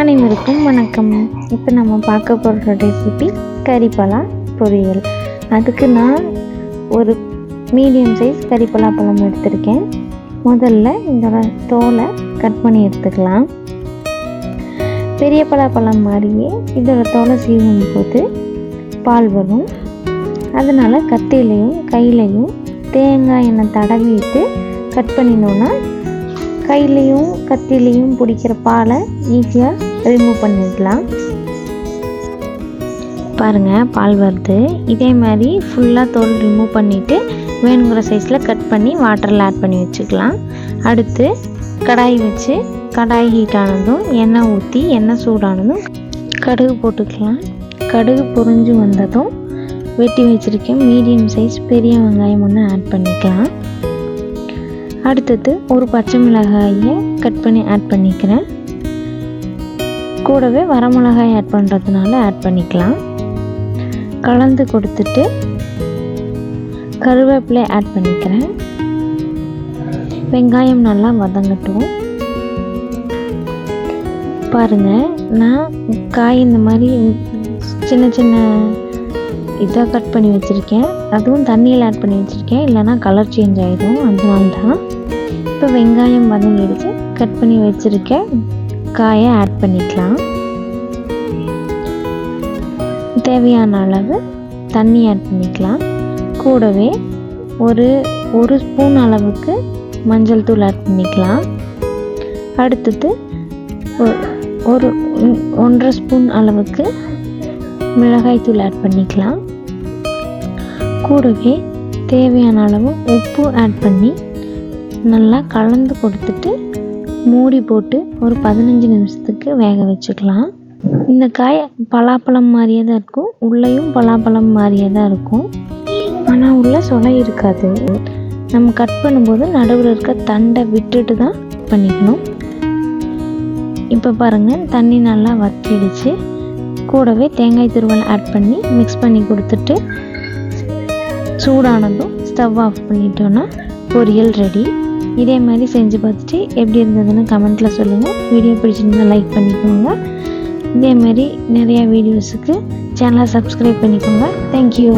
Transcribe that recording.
அனைவருக்கும் வணக்கம். இப்போ நம்ம பார்க்க போகிற ரெசிபி கறிப்பலா பொரியல். அதுக்கு நான் ஒரு மீடியம் சைஸ் கறிப்பலா பழம் எடுத்திருக்கேன். முதல்ல இதோட தோலை கட் பண்ணி எடுத்துக்கலாம். பெரிய பலாப்பழம் மாதிரியே இதோட தோலை சீவும் போது பால் வரும். அதனால் கத்திலையும் கையிலையும் தேங்காய் எண்ணெய் தடவிட்டு கட் பண்ணினோன்னா கையிலையும் கத்திலையும் பிடிக்கிற பாலை ஈஸியாக ரிமூவ் பண்ணிடலாம் பாருங்கள் பால் வருது. இதே மாதிரி ஃபுல்லாக தோல் ரிமூவ் பண்ணிவிட்டு வேணுங்கிற சைஸில் கட் பண்ணி வாட்டரில் ஆட் பண்ணி வச்சுக்கலாம். அடுத்து கடாய் வச்சு கடாய் ஹீட் ஆனதும் எண்ணெய் ஊற்றி எண்ணெய் சூடானதும் கடுகு போட்டுக்கலாம். கடுகு பொறிஞ்சு வந்ததும் வெட்டி வச்சுருக்கேன் மீடியம் சைஸ் பெரிய வெங்காயம் ஒன்று ஆட் பண்ணிக்கலாம். அடுத்தது ஒரு பச்சை மிளகாயை கட் பண்ணி ஆட் பண்ணிக்கிறேன். கூடவே வரமிளகாய் ஆட் பண்ணுறதுனால ஆட் பண்ணிக்கலாம். கலந்து கொடுத்துட்டு கருவேப்பிலை ஆட் பண்ணிக்கிறேன். வெங்காயம் நல்லா வதங்கட்டும். பாருங்கள் நான் காய் இந்த மாதிரி சின்ன சின்ன இதாக கட் பண்ணி வச்சுருக்கேன். அதுவும் தண்ணியில் ஆட் பண்ணி வச்சுருக்கேன். இல்லைனா கலர் சேஞ்ச் ஆகிடும் அதனால தான் இப்போ வெங்காயம் வதங்கிடுச்சு. கட் பண்ணி வச்சுருக்க காயை ஆட் பண்ணிக்கலாம். தேவையான அளவு தண்ணி ஆட் பண்ணிக்கலாம். கூடவே ஒரு ஒரு ஸ்பூன் அளவுக்கு மஞ்சள் தூள் ஆட் பண்ணிக்கலாம். அடுத்தது ஒரு ஒன்றரை ஸ்பூன் அளவுக்கு மிளகாய் தூள் ஆட் பண்ணிக்கலாம். கூடவே தேவையான அளவு உப்பு ஆட் பண்ணி நல்லா கலந்து கொடுத்துட்டு மூடி போட்டு ஒரு பதினஞ்சு நிமிஷத்துக்கு வேக வச்சுக்கலாம். இந்த காய் பலாப்பழம் மாதிரியே தான் இருக்கும். உள்ளேயும் பலாப்பழம் மாதிரியே தான் இருக்கும். ஆனால் உள்ளே சொலை இருக்காது. நம்ம கட் பண்ணும்போது நடுவில் இருக்க தண்டை விட்டுட்டு தான் பண்ணிக்கணும். இப்போ பாருங்கள் தண்ணி நல்லா வத்திடுச்சு. கூடவே தேங்காய் துருவல் ஆட் பண்ணி மிக்ஸ் பண்ணி கொடுத்துட்டு சூடானதும் ஸ்டவ் ஆஃப் பண்ணிட்டோன்னா பொரியல் ரெடி இதே மாதிரி செஞ்சு பார்த்துட்டு எப்படி இருந்ததுன்னு கமெண்ட்டில் சொல்லுங்கள் வீடியோ பிடிச்சிருந்தா லைக் பண்ணிக்கோங்க. இதே மாதிரி நிறையா வீடியோஸுக்கு சேனலை சப்ஸ்கிரைப் பண்ணிக்கோங்க. தேங்க்யூ